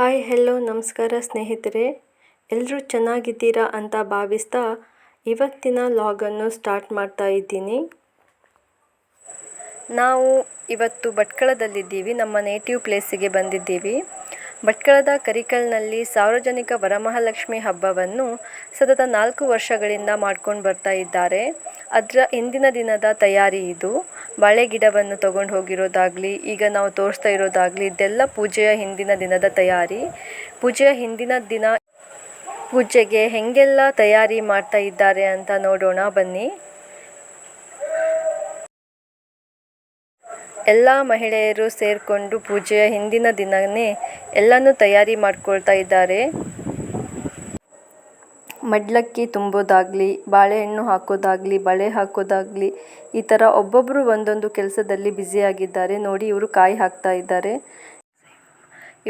Hi hello ನಮಸ್ಕಾರ ಸ್ನೇಹಿತರೆ. ಎಲ್ಲರೂ ಚೆನ್ನಾಗಿದ್ದೀರಾ ಅಂತ ಭಾವಿಸ್ತಾ ಇವತ್ತಿನ ಲಾಗನ್ನು ಸ್ಟಾರ್ಟ್ ಮಾಡ್ತಾ ಇದ್ದೀನಿ. ನಾವು ಇವತ್ತು ಭಟ್ಕಳದಲ್ಲಿದ್ದೀವಿ. ನಮ್ಮ ನೇಟಿವ್ ಪ್ಲೇಸಿಗೆ ಬಂದಿದ್ದೀವಿ. ಭಟ್ಕಳದ ಕರಿಕಲ್ನಲ್ಲಿ ಸಾರ್ವಜನಿಕ ವರಮಹಾಲಕ್ಷ್ಮಿ ಹಬ್ಬವನ್ನು ಸತತ ನಾಲ್ಕು ವರ್ಷಗಳಿಂದ ಮಾಡ್ಕೊಂಡು ಬರ್ತಾ ಇದ್ದಾರೆ. ಅದರ ಹಿಂದಿನ ದಿನದ ತಯಾರಿ ಇದು. ಬಾಳೆ ಗಿಡವನ್ನು ತಗೊಂಡು ಹೋಗಿರೋದಾಗಲಿ, ಈಗ ನಾವು ತೋರಿಸ್ತಾ ಇರೋದಾಗಲಿ, ಇದೆಲ್ಲ ಪೂಜೆಯ ಹಿಂದಿನ ದಿನದ ತಯಾರಿ. ಪೂಜೆಯ ಹಿಂದಿನ ದಿನ ಪೂಜೆಗೆ ಹೇಗೆಲ್ಲ ತಯಾರಿ ಮಾಡ್ತಾ ಇದ್ದಾರೆ ಅಂತ ನೋಡೋಣ ಬನ್ನಿ. ಎಲ್ಲ ಮಹಿಳೆಯರು ಸೇರಿಕೊಂಡು ಪೂಜೆಯ ಹಿಂದಿನ ದಿನವೇ ಎಲ್ಲನೂ ತಯಾರಿ ಮಾಡ್ಕೊಳ್ತಾ ಇದ್ದಾರೆ. ಮಡ್ಲಕ್ಕಿ ತುಂಬೋದಾಗಲಿ, ಬಾಳೆಹಣ್ಣು ಹಾಕೋದಾಗಲಿ, ಬಳೆ ಹಾಕೋದಾಗಲಿ, ಈ ಥರ ಒಬ್ಬೊಬ್ಬರು ಒಂದೊಂದು ಕೆಲಸದಲ್ಲಿ ಬ್ಯುಸಿಯಾಗಿದ್ದಾರೆ ನೋಡಿ ಇವರು ಕಾಯಿ ಹಾಕ್ತಾ ಇದ್ದಾರೆ.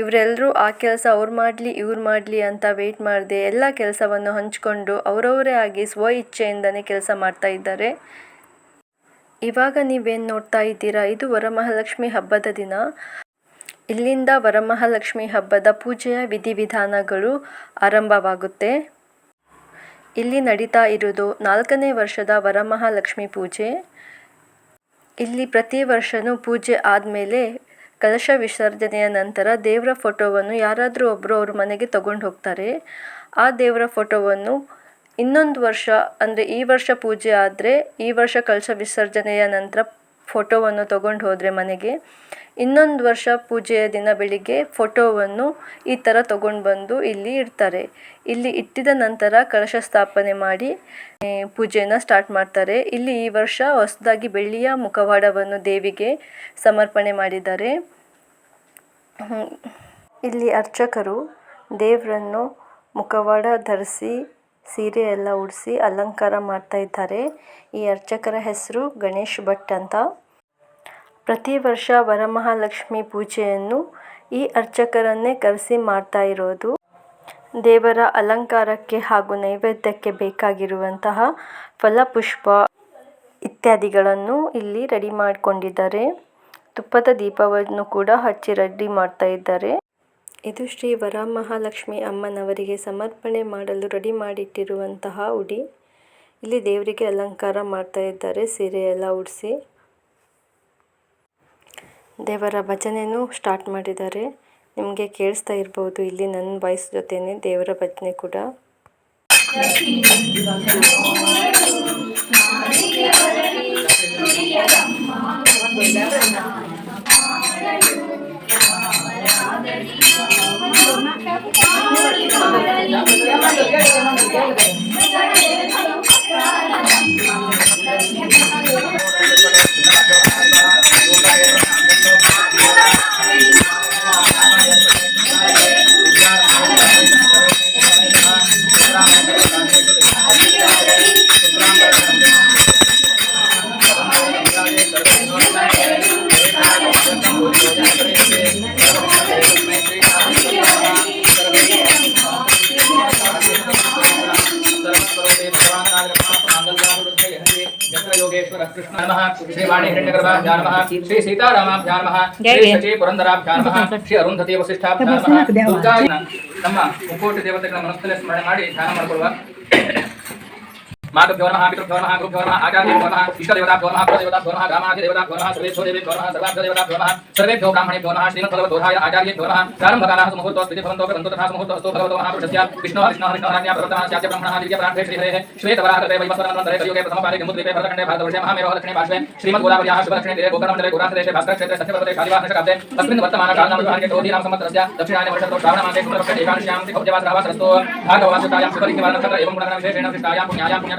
ಇವರೆಲ್ಲರೂ ಆ ಕೆಲಸ ಅವ್ರು ಮಾಡಲಿ, ಇವ್ರು ಮಾಡಲಿ ಅಂತ ವೆಯ್ಟ್ ಮಾಡದೆ, ಎಲ್ಲ ಕೆಲಸವನ್ನು ಹಂಚಿಕೊಂಡು ಅವರವರೇ ಆಗಿ ಸ್ವ ಇಚ್ಛೆಯಿಂದನೇ ಕೆಲಸ ಮಾಡ್ತಾ ಇದ್ದಾರೆ. ಇವಾಗ ನೀವೇನು ನೋಡ್ತಾ ಇದ್ದೀರಾ? ಇದು ವರಮಹಾಲಕ್ಷ್ಮಿ ಹಬ್ಬದ ದಿನ. ಇಲ್ಲಿಂದ ವರಮಹಾಲಕ್ಷ್ಮಿ ಹಬ್ಬದ ಪೂಜೆಯ ವಿಧಿವಿಧಾನಗಳು ಆರಂಭವಾಗುತ್ತೆ. ಇಲ್ಲಿ ನಡೀತಾ ಇರೋದು ನಾಲ್ಕನೇ ವರ್ಷದ ವರಮಹಾಲಕ್ಷ್ಮಿ ಪೂಜೆ. ಇಲ್ಲಿ ಪ್ರತಿ ವರ್ಷವೂ ಪೂಜೆ ಆದಮೇಲೆ ಕಲಶ ವಿಸರ್ಜನೆಯ ನಂತರ ದೇವರ ಫೋಟೋವನ್ನು ಯಾರಾದರೂ ಒಬ್ಬರು ಅವ್ರ ಮನೆಗೆ ತಗೊಂಡು ಹೋಗ್ತಾರೆ. ಆ ದೇವರ ಫೋಟೋವನ್ನು ಇನ್ನೊಂದು ವರ್ಷ, ಅಂದರೆ ಈ ವರ್ಷ ಪೂಜೆ ಆದರೆ, ಈ ವರ್ಷ ಕಲಶ ವಿಸರ್ಜನೆಯ ನಂತರ ಫೋಟೋವನ್ನು ತಗೊಂಡು ಹೋದರೆ ಮನೆಗೆ. ಇನ್ನೊಂದು ವರ್ಷ ಪೂಜೆಯ ದಿನ ಬೆಳಿಗ್ಗೆ ಫೋಟೋವನ್ನು ಈ ಥರ ತಗೊಂಡು ಬಂದು ಇಲ್ಲಿ ಇಡ್ತಾರೆ. ಇಲ್ಲಿ ಇಟ್ಟಿದ ನಂತರ ಕಲಶ ಸ್ಥಾಪನೆ ಮಾಡಿ ಪೂಜೆಯನ್ನು ಸ್ಟಾರ್ಟ್ ಮಾಡ್ತಾರೆ. ಇಲ್ಲಿ ಈ ವರ್ಷ ಹೊಸದಾಗಿ ಬೆಳ್ಳಿಯ ಮುಖವಾಡವನ್ನು ದೇವಿಗೆ ಸಮರ್ಪಣೆ ಮಾಡಿದ್ದಾರೆ. ಇಲ್ಲಿ ಅರ್ಚಕರು ದೇವರನ್ನು ಮುಖವಾಡ ಧರಿಸಿ ಸೀರೆ ಎಲ್ಲ ಉಡಿಸಿ ಅಲಂಕಾರ ಮಾಡ್ತಾ ಇದ್ದಾರೆ. ಈ ಅರ್ಚಕರ ಹೆಸರು ಗಣೇಶ್ ಭಟ್ ಅಂತ. ಪ್ರತಿ ವರ್ಷ ವರಮಹಾಲಕ್ಷ್ಮಿ ಪೂಜೆಯನ್ನು ಈ ಅರ್ಚಕರನ್ನೇ ಕರೆಸಿ ಮಾಡ್ತಾ ಇರೋದು. ದೇವರ ಅಲಂಕಾರಕ್ಕೆ ಹಾಗೂ ನೈವೇದ್ಯಕ್ಕೆ ಬೇಕಾಗಿರುವಂತಹ ಫಲಪುಷ್ಪ ಇತ್ಯಾದಿಗಳನ್ನು ಇಲ್ಲಿ ರೆಡಿ ಮಾಡಿಕೊಂಡಿದ್ದಾರೆ. ತುಪ್ಪದ ದೀಪವನ್ನು ಕೂಡ ಹಚ್ಚಿ ರೆಡಿ ಮಾಡ್ತಾ ಇದ್ದಾರೆ. ಇದು ಶ್ರೀ ವರಮಹಾಲಕ್ಷ್ಮಿ ಅಮ್ಮನವರಿಗೆ ಸಮರ್ಪಣೆ ಮಾಡಲು ರೆಡಿ ಮಾಡಿಟ್ಟಿರುವಂತಹ ಉಡಿ ಇಲ್ಲಿ ದೇವರಿಗೆ ಅಲಂಕಾರ ಮಾಡ್ತಾ ಇದ್ದಾರೆ ಸೀರೆ ಎಲ್ಲ ಉಡಿಸಿ ದೇವರ ಭಜನೆನೂ ಸ್ಟಾರ್ಟ್ ಮಾಡಿದ್ದಾರೆ ನಿಮಗೆ ಕೇಳಿಸ್ತಾ ಇರ್ಬೋದು ಇಲ್ಲಿ ನನ್ನ ವಾಯ್ಸ್ ಜೊತೆನೆ ದೇವರ ಭಜನೆ ಕೂಡ श्रीवाणी हिरण्यगर्भाभ्या नमः श्री सीतारामाभ्या नमः श्री सची ಪುರಂದರಾಭ್ಯಾ ನಮಃ ಶ್ರೀ ಅರುಂಧತಿ ವಸಿಷ್ಠಾಭ್ಯಾ ನಮಃ ದುರ್ಗಾ ನಮ್ಮ ಮುಕ್ಕೋಟಿ ದೇವತೆಗಳ ಮನಸ್ಸಲ್ಲಿ ಸ್ಮರಣೆ ಮಾಡಿ ಧ್ಯಾನ ಮಾಡಿಕೊಳ್ಳುವ माधव नमः पितृ नमः गुरु नमः आचार्य नमः इष्ट देवता नमः प्र देवता नमः गामाख्य देवता नमः सर्वेश्वर देवी नमः सर्वाग्र देवता नमः सर्वेभ्यो ब्राह्मणे नमः श्रीमद् भगवतो हाय आचार्य नमः चारं भगाना समुहूर्तो स्थिति भवन्तो भवन्तो तथा समुहूर्तो अस्तु भगवतो नमः पृष्ठस्य विष्णु विष्णु विष्णु हरण्या प्रवर्तना स्यात् ब्रह्मणः, दिव्य प्रार्थये श्री हरेः श्वेत वराह देव वैवस्वरं मंदरे कलियुगे प्रथम पादे गमुद्रे भरतखंडे भारतवर्षे महामेव लक्ष्मी पार्श्वे श्रीमद् गोदावर्याः शुभ लक्ष्मी देवे गोकर्ण मंडले गोरांत देशे भास्कर क्षेत्रे सत्य पर्वते कालिवाहन शकाब्दे तस्मिन् वर्तमान काल नाम भारत क्रोधी नाम संवत्सरस्य दक्षिणायन, वर्षतो श्रावण मासे कुमरपक्षे एकादश्यां तिकोपजवासरावासरस्तो भागवासतायां सुपरिनिवारण नक्षत्र एवं गुणगण विशेषेण विशिष्टायां, पुण्यायां पुण्य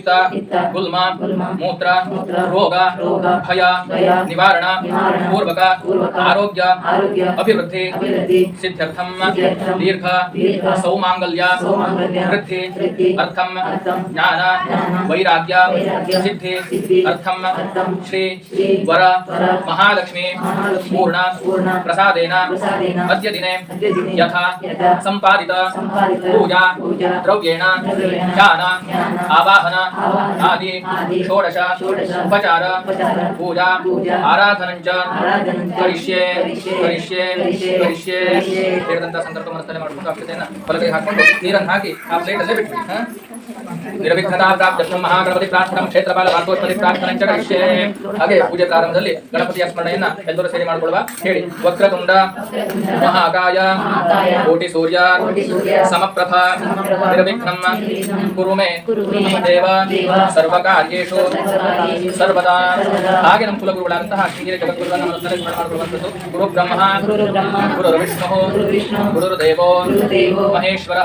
पिता गुल्मा मूत्र रोग भय निवारण पूर्वक आरोग्य अभिवृद्धि सिद्ध्यर्थ दीर्घ सौमांगल्य वृद्धि अर्थ ज्ञान वैराग्य सिद्धि अर्थ श्री वर महालक्ष्मी पूर्ण प्रसाद अद्य दिने यथा संपादित पूजा द्रव्येण ज्ञान आवाहना ವೈರಾಗ್ಯ, ಸಿದ್ಧಿ ಸಿದ್ಧಿ, ಅರ್ಥಂ ಅರ್ಥಂ, ಶ್ರೀ ಶ್ರೀ, ವರ ವರ, ಮಹಾಲಕ್ಷ್ಮಿ ಮಹಾಲಕ್ಷ್ಮಿ, ಪೂರ್ಣ ಪೂರ್ಣ, ಪ್ರಸಾದೇನ ಪ್ರಸಾದೇನ, ಅದ್ಯ ದಿನೆ ಅದ್ಯ ದಿನೆ, ಯಥಾ ಯಥಾ, ಸಂಪಾದಿತ ಸಂಪಾದಿತ, ಪೂಜಾ ಪೂಜಾ, ದ್ರವ್ಯೇಣ ದ್ರವ್ಯೇಣ, ಧ್ಯಾನ ಧ್ಯಾನ, ಆವಾಹನ ಆವಾಹನ, ಆದಿ ಆದಿ, ಷೋಡಶ ಷೋಡಶ, ಉಪಚಾರ ಉಪಚಾರ, ಪೂಜಾ ಪೂಜಾ, ಆರಾಧನಂಚ ಆರಾಧನಂಚ, ಕರಿಷ್ಯೆ ಕರಿಷ್ಯೆ, ಕರಿಷ್ಯೆ ಕರಿಷ್ಯೆ, ಕರಿಷ್ಯೆ ಕರಿಷ್ಯೆ. ಹೇಳಿದಂತ ಸಂಕಲ್ಪ ಮನಸ್ಸಲ್ಲಿ ಮಾಡ್ಕೊಂಡು ಅಕ್ಷತೆಯನ್ನ ಬಲಗೈ ಹಾಕೊಂಡು ನೀರನ್ನು ಹಾಕಿ ಆ ಪ್ಲೇಟ್ ಅಲ್ಲೇ ಬಿಟ್ಬಿಡಿ ಹಾ ಪ್ರಾಪ್ತ ಮಹಾಗಣಪತಿ ಪ್ರಾರ್ಥನಾ ಕ್ಷೇತ್ರಪಾಲ ಭಾಗವತ್ಪತಿ ಪ್ರಾರ್ಥನಾ ಕರಿಷ್ಯೆ. ಹಾಗೆ ಪೂಜೆ ಪ್ರಾರಂಭದಲ್ಲಿ ಗಣಪತಿಯ ಸ್ಮರಣೆಯನ್ನ ಎಲ್ಲರೂ ಸೇರಿ ಮಾಡಿಕೊಳ್ಳುವ ಹೇಳಿ. ವಕ್ರತುಂಡ ಮಹಾಕಾಯ ಕೋಟಿ ಸೂರ್ಯ ಸಮಪ್ರಭಾ ನಿರ್ವಿಘ್ನಂ ನಿರ್ವಿಘ್ನಂ, ಕುರು ಮೇ ಕುರು ಮೇ ದೇವ ಸರ್ವಕಾರ್ಯೇಷು ಸರ್ವದಾ. ಹಾಗೆ ನಮ್ಮ ಕುಲಗುರುಗಳಾದಂತಹ ಶ್ರೀಗಿರಿ ಜಗದ್ಗುರುಗಳನ್ನು ಮನಸ್ಸಲ್ಲಿ ಸ್ಮರಣೆ ಮಾಡಿಕೊಳ್ಳುವಂಥದ್ದು. ಗುರು ಬ್ರಹ್ಮ ಗುರು ವಿಷ್ಣು ಗುರು ವಿಷ್ಣು, ಗುರು ದೇವೋ ಮಹೇಶ್ವರ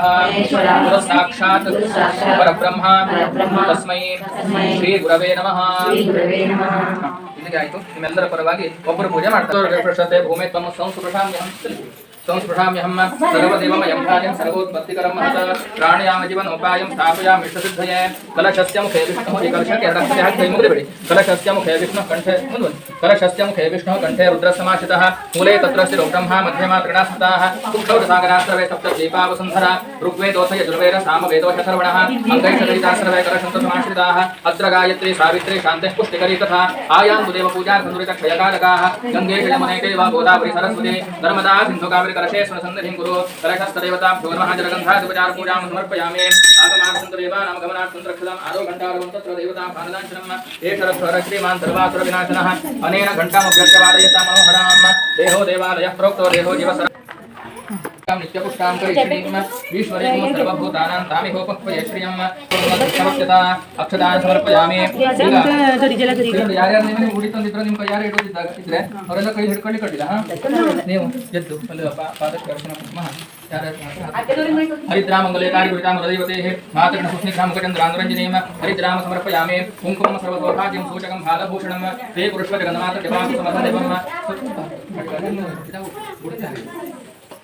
ಗುರು ಸಾಕ್ಷಾತ್ ಸಾಕ್ಷಾತ್, ಪರಬ್ರಹ್ಮ ಪರಬ್ರಹ್ಮ, ತಸ್ಮೈ ತಸ್ಮೈ, ಶ್ರೀ ಗುರವೇ ನಮಃ ಶ್ರೀ ಗುರವೇ ನಮಃ ಇಲ್ಲಿಗೆ ಆಯ್ತು ನಿಮ್ಮೆಲ್ಲರ ಪರವಾಗಿ ಒಬ್ಬರು ಪೂಜೆ ಮಾಡ್ತಾರೆ ಪ್ರಶಸ್ತೆ ಭೂಮಿ ತಮ್ಮ ಸಂಸ್ಪೃಶಾಮ್ಯಹಂ ಸಂಸ್ಪೃಶಾಮ್ಯಹಂ ಸರ್ವದೇವಮಯಂ ಕಾರ್ಯಂ ಸರ್ವೋತ್ಪತ್ತಿಕರಂ ಮಹತ ಪ್ರಾಣಯಾಮ ಜೀವನ ಉಪಾಯಂ ಸ್ಥಾಪಯಾಮ ಇಷ್ಟಸಿದ್ಧಯೇ ಕಲಶಸ್ಯ ಮುಖೇ ವಿಷ್ಣು ಈ ಕಲಶಕ್ಕೆ ಎರಡು ಅಕ್ಷತೆ ಹಾಕಿ करशस्यमुखे विष्णुः कण्ठे रुद्रसमाश्रितः मूले तत्र रौब्रह्मा मध्यमा क्रीडास्मृताः दुग्धौ रसागराश्रवे सप्तद्वीपावसुन्धरा ऋग्वेदोथय यजुर्वेद सामवेदोशथर्वणः अत्र गायत्री, सावित्री, शान्तिः पुष्टिकरी तथा आयां दुदेवपूजार्धनुरितक्षयकारकाः गङ्गे गोदावरी, सरस्वती, नर्मदा कुरु नमः समर्पयामि। तत्र देवतां एषरस्वरश्रीमान् सर्वासुरविनाशनः। अनेन घण्टामभ्यर्च्य वादयता मनोहराम देहो देवालयः प्रोक्तो देहो जीवसरः ಸಮರ್ಪಯಾಮಿ ಆಗಮಾಸಂತರೇವ ನಾಮ ಗಮನಾರ್ಥಂತ್ರಕ್ಷಲಂ ಆರೋ ಘಂಟಾರವಂ ತತ್ರ ದೇವತಾ ಪಾನದಾಂಶನಂ ಏಷರಸ್ವರ ಶ್ರೀಮಾನ್ ಸರ್ವಾಸುರ ವಿನಾಶನಃ ಅನೇನ ಘಂಟಾಮಭ್ಯರ್ಥವಾದಯತ ಮನೋಹರಾಂ ದೇಹೋ ದೇವಾಲಯ ಪ್ರೋಕ್ತೋ ದೇಹೋ ಜೀವಸರ ನಿತ್ಯಪುಷ್ಟಾಂ ಕರಿಷ್ಣೀಂ ಈಶ್ವರೀಂ ಸರ್ವಭೂತಾನಾಂ ತಾಮಿಹೋಪಕ್ವಯ ಶ್ರಿಯಂ ಸಮರ್ಪ್ಯತಾ ಅಕ್ಷತಾನ್ ಸಮರ್ಪಯಾಮಿ ಈಗ ಇವ್ರು ಯಾರ್ಯಾರು ನಿಮಗೆ ಉಡಿ ತಂದಿದ್ರು ನಿಮ್ಮ ಕೈ ಯಾರು ಇಡೋದಿದ್ದಾಗ ಇದ್ರೆ ಅವರೆಲ್ಲ ಕೈ ಹಿಡ್ಕೊಳ್ಳಿ ಕಟ್ಟಿಲ್ಲ ಹಾ ನೀವು ಎದ್ದು ಅಲ್ಲಿ ಪಾ- ಪಾದಕ್ಕೆ ಅರ್ಶನ ಕುಂಕುಮ ಯಾರ್ಯಾರು ಮಾಡ್ತಾರೆ? ಹರಿದ್ರಾಮಂಗಲೇ ಕಾರಿ ಗುರಿತಾಮ ಹೃದಯವತೆ ಮಾತೃಣ ಸುಸ್ನಿಗ್ರಾಮ ಗಜೇಂದ್ರಾಂತರಂಜನೇಮ ಹರಿದ್ರಾಮ ಸಮರ್ಪಯಾಮಿ ಕುಂಕುಮ ಸರ್ವಸೌಭಾಗ್ಯಂ ಸೂಚಕಂ ಹಾಲಭೂಷಣಂ ತೇ ಪುರುಷ ಜಗನ್ಮಾತ ಜಪಾಂತು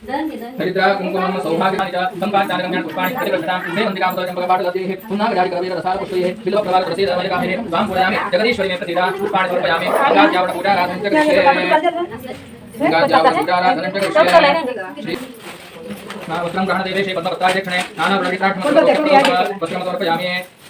हरिद्रा कुंकुमम सौभाग्यमानिच संपाचारकं पुष्पाणि प्रतिवर्षतां मे मन्दिकां चम्पकपाटलतेः पुनः गजारिकवेर रसारपुष्पैः बिल्वप्रकार प्रसीद रमणकामेः वां पूजयामि जगदीश्वरी मे प्रतिदा पुष्पाणि समर्पयामि गाज्यावणपूजाराधनं च कृष्ये गाज्यावणपूजाराधनं च कृष्ये वस्त्रं ग्रहणदेवेशे पद्मपत्राय दक्षिणे नानावृणिताक्षमतर्पयामि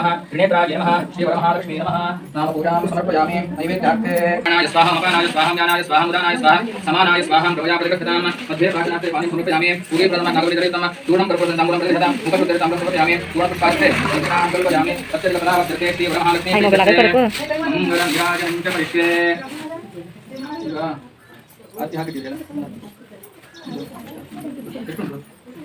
नमः त्रिनेत्राय नमः श्रीवरमहालक्ष्मी नमः नामपूजां समर्पयामि नैवेद्यार्थे। गणाय स्वाहं अपनाय स्वाहं ज्ञानाय स्वाहं उदानाय स्वाहं समानाय स्वाहं प्रवयापरिगच्छतां मध्ये प्रार्थनार्थे पाणिं समर्पयामि पूर्वे प्रथमं नागवदितरितं चूर्णं कर्पूरं ताम्बूलं प्रतिददां मुखपुत्रं ताम्बूलं समर्पयामि पूर्णपुष्पास्ते मुद्रां कल्पयामि तस्य लग्नावस्तृते श्रीवरमहालक्ष्मी मङ्गलं ध्यानं च परिष्ये अत्याह के दिया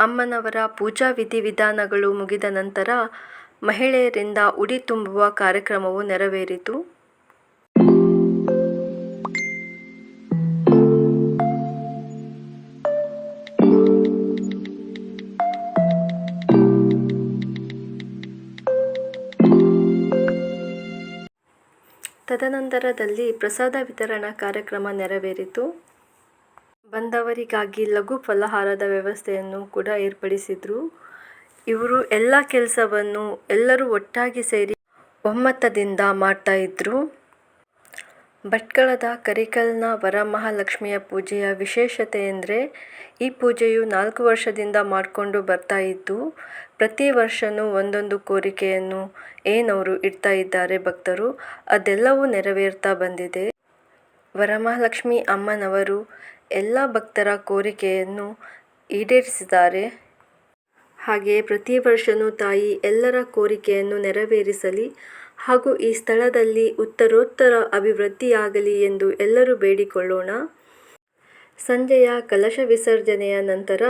ಅಮ್ಮನವರ ಪೂಜಾ ವಿಧಿ ವಿಧಾನಗಳು ಮುಗಿದ ನಂತರ ಮಹಿಳೆಯರಿಂದ ಉಡಿ ತುಂಬುವ ಕಾರ್ಯಕ್ರಮವು ನೆರವೇರಿತು ತದನಂತರದಲ್ಲಿ ಪ್ರಸಾದ ವಿತರಣಾ ಕಾರ್ಯಕ್ರಮ ನೆರವೇರಿತು. ಬಂದವರಿಗಾಗಿ ಲಘು ಫಲಹಾರದ ವ್ಯವಸ್ಥೆಯನ್ನು ಕೂಡ ಏರ್ಪಡಿಸಿದರು. ಇವರು ಎಲ್ಲ ಕೆಲಸವನ್ನು ಎಲ್ಲರೂ ಒಟ್ಟಾಗಿ ಸೇರಿ ಒಮ್ಮತದಿಂದ ಮಾಡ್ತಾ ಇದ್ರು. ಭಟ್ಕಳದ ಕರಿಕಲ್ನ ವರಮಹಾಲಕ್ಷ್ಮಿಯ ಪೂಜೆಯ ವಿಶೇಷತೆ ಎಂದರೆ, ಈ ಪೂಜೆಯು ನಾಲ್ಕು ವರ್ಷದಿಂದ ಮಾಡಿಕೊಂಡು ಬರ್ತಾ ಇದ್ದು, ಪ್ರತಿ ವರ್ಷವೂ ಒಂದೊಂದು ಕೋರಿಕೆಯನ್ನು ಏನವರು ಇಡ್ತಾ ಇದ್ದಾರೆ ಭಕ್ತರು. ಅದೆಲ್ಲವೂ ನೆರವೇರ್ತಾ ಬಂದಿದೆ. ವರಮಹಾಲಕ್ಷ್ಮಿ ಅಮ್ಮನವರು ಎಲ್ಲ ಭಕ್ತರ ಕೋರಿಕೆಯನ್ನು ಈಡೇರಿಸಿದ್ದಾರೆ. ಹಾಗೆಯೇ ಪ್ರತಿ ವರ್ಷನೂ ತಾಯಿ ಎಲ್ಲರ ಕೋರಿಕೆಯನ್ನು ನೆರವೇರಿಸಲಿ ಹಾಗೂ ಈ ಸ್ಥಳದಲ್ಲಿ ಉತ್ತರೋತ್ತರ ಅಭಿವೃದ್ಧಿಯಾಗಲಿ ಎಂದು ಎಲ್ಲರೂ ಬೇಡಿಕೊಳ್ಳೋಣ. ಸಂಜೆಯ ಕಲಶ ವಿಸರ್ಜನೆಯ ನಂತರ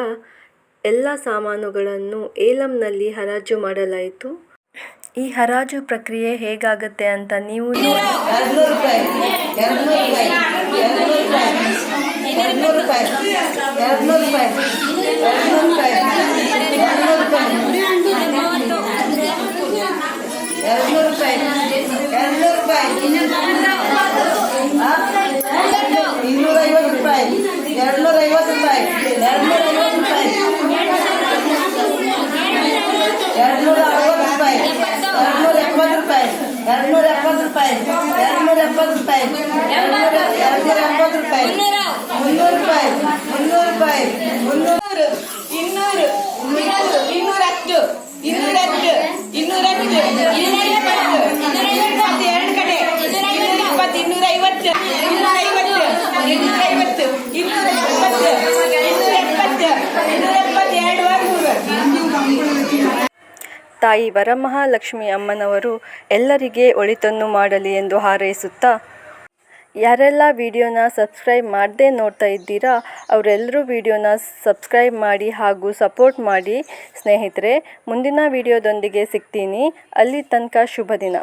ಎಲ್ಲ ಸಾಮಾನುಗಳನ್ನು ಏಲಂನಲ್ಲಿ ಹರಾಜು ಮಾಡಲಾಯಿತು. ಈ ಹರಾಜು ಪ್ರಕ್ರಿಯೆ ಹೇಗಾಗತ್ತೆ ಅಂತ ನೀವು ನೋಡಿ. ಎರಡು ರೂಪಾಯಿ ಎರಡು ರೂಪಾಯಿ ಇನ್ನೂರ ಐವತ್ತು ರೂಪಾಯಿ ಎರಡು ನೂರ ಐವತ್ತು ರೂಪಾಯಿ ಎರಡು ನೂರ ಐವತ್ತು ರೂಪಾಯಿ ಎರಡು ನೂರ ಅರವತ್ತು ರೂಪಾಯಿ ಎರಡು ನೂರ ಎಪ್ಪತ್ತು ರೂಪಾಯಿ ಎರಡು ನೂರ ಎಪ್ಪತ್ತು ರೂಪಾಯಿ ಎರಡು ನೂರ ಎಪ್ಪತ್ತು ರೂಪಾಯಿ ಎರಡು ನೂರ ಎರಡು ನೂರ ಎಪ್ಪತ್ತು ರೂಪಾಯಿ ಮುನ್ನೂರು ರೂಪಾಯಿ ಮುನ್ನೂರು ರೂಪಾಯಿ ಮುನ್ನೂರು ತಾಯಿ ವರಮಹಾಲಕ್ಷ್ಮಿ ಅಮ್ಮನವರು ಎಲ್ಲರಿಗೆ ಒಳಿತನ್ನು ಮಾಡಲಿ ಎಂದು ಹಾರೈಸುತ್ತಾ, ಯಾರೆಲ್ಲ ವಿಡಿಯೋನ ಸಬ್ಸ್ಕ್ರೈಬ್ ಮಾಡದೆ ನೋಡ್ತಾ ಇದ್ದೀರಾ, ಅವರೆಲ್ಲರೂ ವಿಡಿಯೋನ ಸಬ್ಸ್ಕ್ರೈಬ್ ಮಾಡಿ ಹಾಗೂ ಸಪೋರ್ಟ್ ಮಾಡಿ. ಸ್ನೇಹಿತರೆ, ಮುಂದಿನ ವಿಡಿಯೋದೊಂದಿಗೆ ಸಿಗ್ತೀನಿ. ಅಲ್ಲಿ ತನಕ ಶುಭ ದಿನ.